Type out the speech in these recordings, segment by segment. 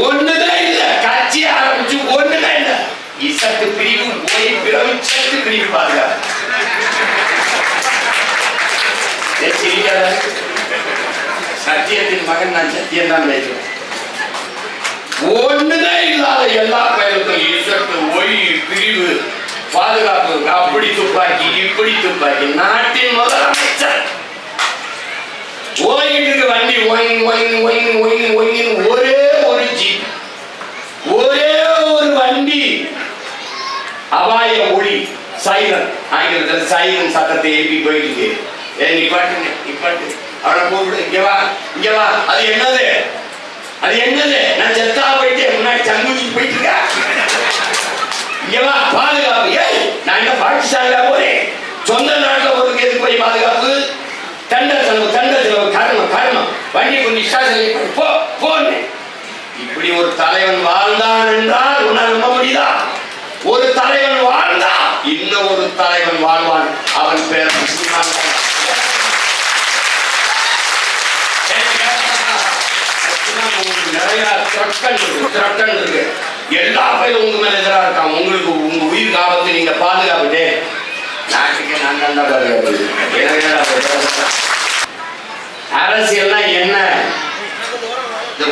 ஒண்ணுதான் இல்ல. கட்சி ஆரம்பிச்சு ஒண்ணுதான் இல்ல. இசத்து பிரிவு போய் பிறகு சத்து பிரிவு பாதுகாப்பு சத்தியத்தின் மகன் நான் சத்தியம் தான் பேசுவேன். ஒண்ணுதான் இல்லாத எல்லா பயலுக்கும் இசத்து ஒய் பிரிவு பாதுகாப்பு அப்படி துப்பாக்கி இப்படி துப்பாக்கி நாட்டின் முதலமைச்சர். ஓடிட்டு இருக்கு வண்டி ஒயின் ஒயின் ஒயின் ஒயின் ஒயின் ஒரே ஒரு ஒரு வண்டி அபாய ஒளி சைலன் ஆங்கிலத்தில் சைலன் சத்தத்தை எழுப்பி போயிட்டு இருக்கு ஏ நிப்பாட்டுங்க நிப்பாட்டு அவனை கூப்பிடு. இங்கே வா இங்கே வா. அது என்னது? அது என்னது? நான் செத்தா போயிட்டு முன்னாடி சங்குதி போயிட்டு இருக்கேன் இங்கே வா பாதுகாப்பு. ஏய் நான் என்ன பாகிஸ்தான்ல போறேன்? சொந்த நாட்டில் ஒரு எதுக்கு போய் பாதுகாப்பு? தண்ட செலவு தண்ட செலவு கர்மம் கர்மம். வண்டி கொஞ்சம் ஸ்டேஷன் போ போன்னு. இப்படி ஒரு தலைவன் வாழ்ந்தான் என்றால் உன்னால் நம்ப முடியுதா? ஒரு தலைவன் வாழ்ந்தான் இன்னும் ஒரு தலைவன் வாழ்வான். அவன் பேர் நிறைய த்ரட்டன் இருக்கு த்ரட்டன் இருக்கு. எல்லா பேரும் உங்க மேல எதிராக இருக்கான் உங்களுக்கு உங்க உயிர் ஆபத்து நீங்க பாதுகாப்புட்டே நாட்டுக்கு நான் தான் அரசியல்னா என்ன?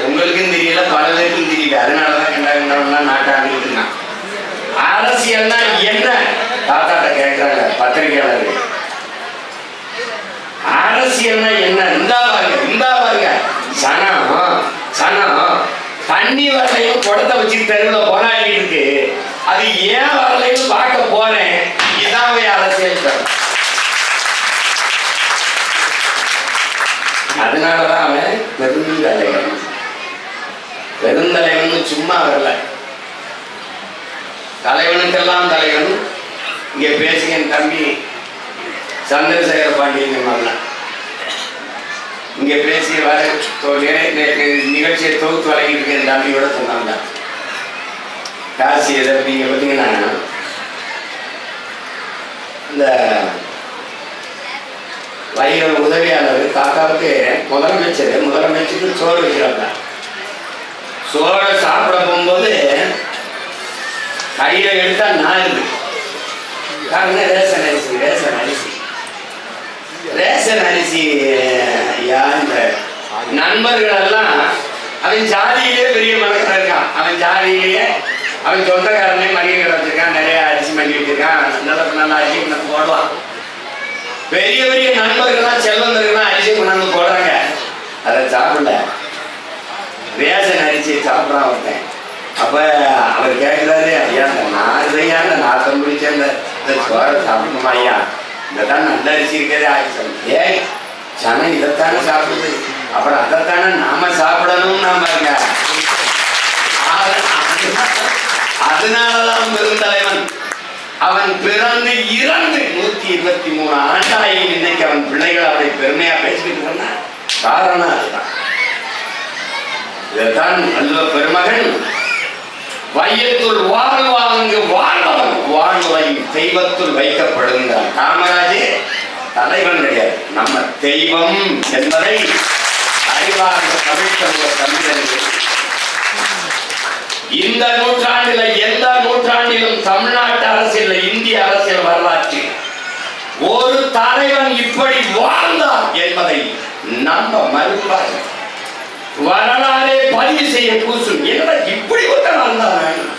உங்களுக்கும் தெரியல பல பேருக்கும் தெரியல. அதனாலதான் என்ன நாட்டை இருக்கான் தாத்தாட்ட கேட்கிறாங்க பத்திரிகையாளர் அரசியல்னா என்ன? இந்தா பாருங்க இந்தா பாருங்க. சனம் சனம் தண்ணி வரலையும் குடத்தை வச்சு தெருவில் போராடிட்டு இருக்கு. அது ஏன் வரலைன்னு பார்க்க போறேன். இதான் போய் அரசியல் அதனாலதான் அவன் பெருந்தலைவன். பெருந்தலைவன் சும்மா வரல. தலைவனுக்கெல்லாம் தலைவன் இங்க பேசுங்க என் தம்பி சந்திரசேகர பாண்டியன் மகன். இங்க பேசி வர நிகழ்ச்சியை தொகுத்து வழங்கிட்டு என் தம்பியோட சொன்னாங்க காசி எதை நீங்க பார்த்தீங்கன்னா இந்த வைர உதவியாளர் காக்காவுக்கு முதலமைச்சர் முதலமைச்சருக்கு சோறு வைக்கிறாங்க சோறை சாப்பிட போகும்போது கையில எடுத்தா இருக்கு காரணம் ரேஷன் அரிசி ரேஷன் அரிசி. ரேஷன் அரிசி ஐயா இந்த நண்பர்கள் எல்லாம் அவன் ஜாதியிலே பெரிய மனக்கடை இருக்கான். அவன் ஜாதியிலேயே அவன் சொந்தக்காரனே மளிகை கடை வச்சிருக்கான். நிறைய அரிசி மண்டி வச்சிருக்கான். நல்ல நல்லா அரிசி கொண்டு போடுவான். பெரிய பெரிய நண்பர்கள்லாம் செல்வந்தர்கள்லாம் அரிசி கொண்டாந்து போடுறாங்க. அதை சாப்பிடல. ரேஷன் அரிசியை சாப்பிட்றான் ஒருத்தன். அப்ப அவர் கேட்கிறாரு ஐயா இந்த நாரையா இந்த இந்த சாப்பிடணுமா ஐயா இதான் நல்ல அரிசி இருக்கிறதே ஆயிடுச்சு ஏய் சனம் இதைத்தானே சாப்பிடுது. அப்புறம் அதைத்தானே நாம சாப்பிடணும் நாம இருங்க அதனாலதான் பெருந்தலைவன். அவன் பிறந்து இறந்து நூத்தி இருபத்தி மூணு ஆண்டாயின் இன்னைக்கு அவன் பிள்ளைகள் அவனை பெருமையா பேசிக்கிட்டு இருந்தான் காரணம் அதுதான். இதைத்தான் நல்ல பெருமகன் வையத்துள் வாழ்வாங்கு வாழ்வன் வான்முறை தெய்வத்துள் வைக்கப்படுகிறார் காமராஜே தலைவன் கிடையாது. நம்ம தெய்வம் என்பதை அறிவார்ந்த தமிழ் சமூக தமிழர்கள் இந்த நூற்றாண்டில் எந்த நூற்றாண்டிலும் தமிழ்நாட்டு அரசியல் இந்திய அரசியல் வரலாற்றில் ஒரு தலைவன் இப்படி வாழ்ந்தார் என்பதை நம்ப மறுப்பார்கள். வரலாறே பதிவு செய்ய கூசும் என்ன இப்படி ஒருத்தன் வாழ்ந்தான்?